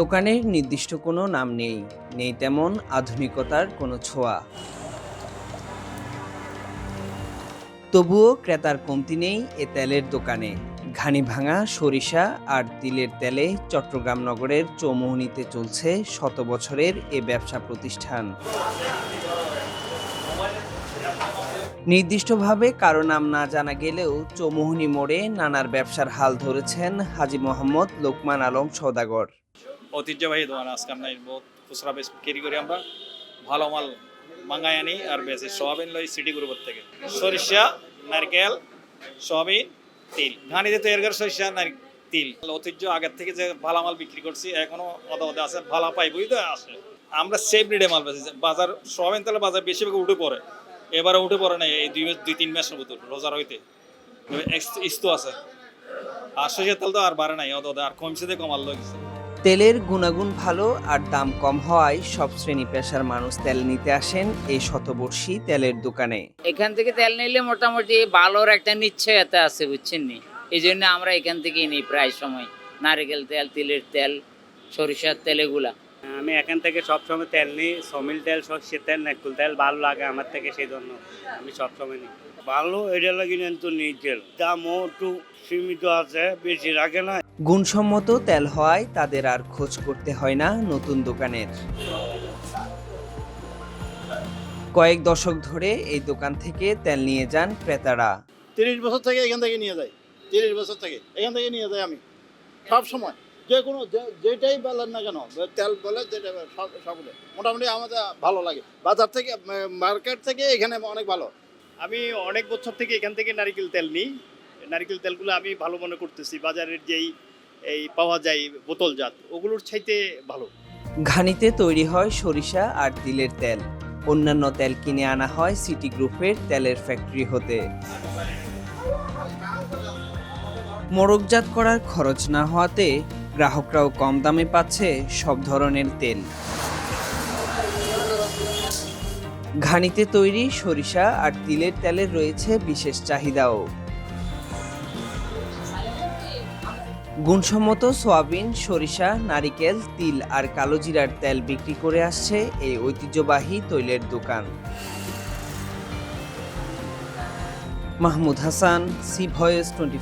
দোকানের নির্দিষ্ট কোনো নাম নেই নেই তেমন আধুনিকতার কোনো ছোঁয়া। তবুও ক্রেতার কমতি নেই এ তেলের দোকানে। ঘানি ভাঙা সরিষা আর তিলের তেলে চট্টগ্রাম নগরের চৌমোহনীতে চলছে শত বছরের এ ব্যবসা প্রতিষ্ঠান। নির্দিষ্টভাবে কারও নাম না জানা গেলেও চৌমোহনী মোড়ে নানার ব্যবসার হাল ধরেছেন হাজি মোহাম্মদ লোকমান আলম সওদাগর। ঐতিহ্যবাহী দোকান আজকে আমরা বহুত খুচরা বেশ বিক্রি করি আমরা। ভালো মাল মাঙ্গাই আনি আর বেশি সোয়াবিন লই সিটি গ্রুপের থেকে। সরিষা, নারকেল, সোয়াবিন, তিল। ঘানিতে তৈরি করে সরিষা তিল। ঐতিহ্য আগের থেকে যে ভালো মাল বিক্রি করছি, এখনও অদা অদা আছে, ভালো পাইবই তো আছে। আমরা সেফ রেটে মাল বেশি বাজার, সোয়াবিন তেলের বাজার বেশিরভাগ উঠে পড়ে। এবারে উঠে পড়ে না এই দুই মাস দুই, তিন মাসের ভিতর, রোজার হইতে। ইস্তো আছে। আর সরিষার তেল তো আর বাড়ে নাই অদা আর কমছে দিয়ে কমাল লাগছে তেলের গুণাগুণ ভালো আর দাম কম হওয়ায় সব শ্রেণি পেশার মানুষ তেল নিতে আসেন এই শতবর্ষী তেলের দোকানে। এখান থেকে তেল নিলে মোটামুটি ভালোর একটা নিশ্চয়তা আছে, বুঝছেন নি? এই জন্য আমরা এখান থেকে নিই প্রায় সময়। নারিকেল তেল, তিলের তেল, সরিষার তেল, এগুলা। আমি এখান থেকে সবসময় তেল নিই সমিল তেল সর্ষের তেল নারকুল তেল ভালো লাগে আমার থেকে সেই জন্য। আমি সবসময় নিই। ভালো এটা লাগে তো নিই তেল। দামও একটু সীমিত আছে বেশি রাখে না। গুণসম্মত তেল হওয়ায় তাদের আর খোঁজ করতে হয় না নতুন দোকানের। কয়েক দশক ধরে এই দোকান থেকে তেল নিয়ে যান ক্রেতারা। তিরিশ বছর থেকে এখান থেকে নিয়ে যাই তিরিশ বছর থেকে এখান থেকে নিয়ে যাই আমি। সব সময় যে কোনো যে- যেটাই বলেন না কেন তেল বলে যেটা সব সকলে মোটামুটি আমাদের ভালো লাগে। বাজার থেকে মার্কেট থেকে এখানে অনেক ভালো। আমি অনেক বছর থেকে এখান থেকে নারিকেল তেল নিই। নারিকেল তেলগুলো আমি ভালো মনে করতেছি। বাজারের যেই এই পাওয়া যায় বোতলজাত ওগুলোর চাইতে ভালো। ঘানিতে তৈরি হয় সরিষা আর তিলের তেল। অন্যান্য তেল কিনে আনা হয় সিটি গ্রুপের তেলের ফ্যাক্টরি হতে। মোড়কজাত করার খরচ না হওয়াতে গ্রাহকরাও কম দামে পাচ্ছে সব ধরনের তেল। ঘানিতে তৈরি সরিষা আর তিলের তেলের রয়েছে বিশেষ চাহিদাও। গুণসম্মত সয়াবিন, সরিষা, নারিকেল, তিল আর কালোজিরার তেল বিক্রি করে আসছে এই ঐতিহ্যবাহী তৈলের দোকান। Mahmud Hasan, C voice twenty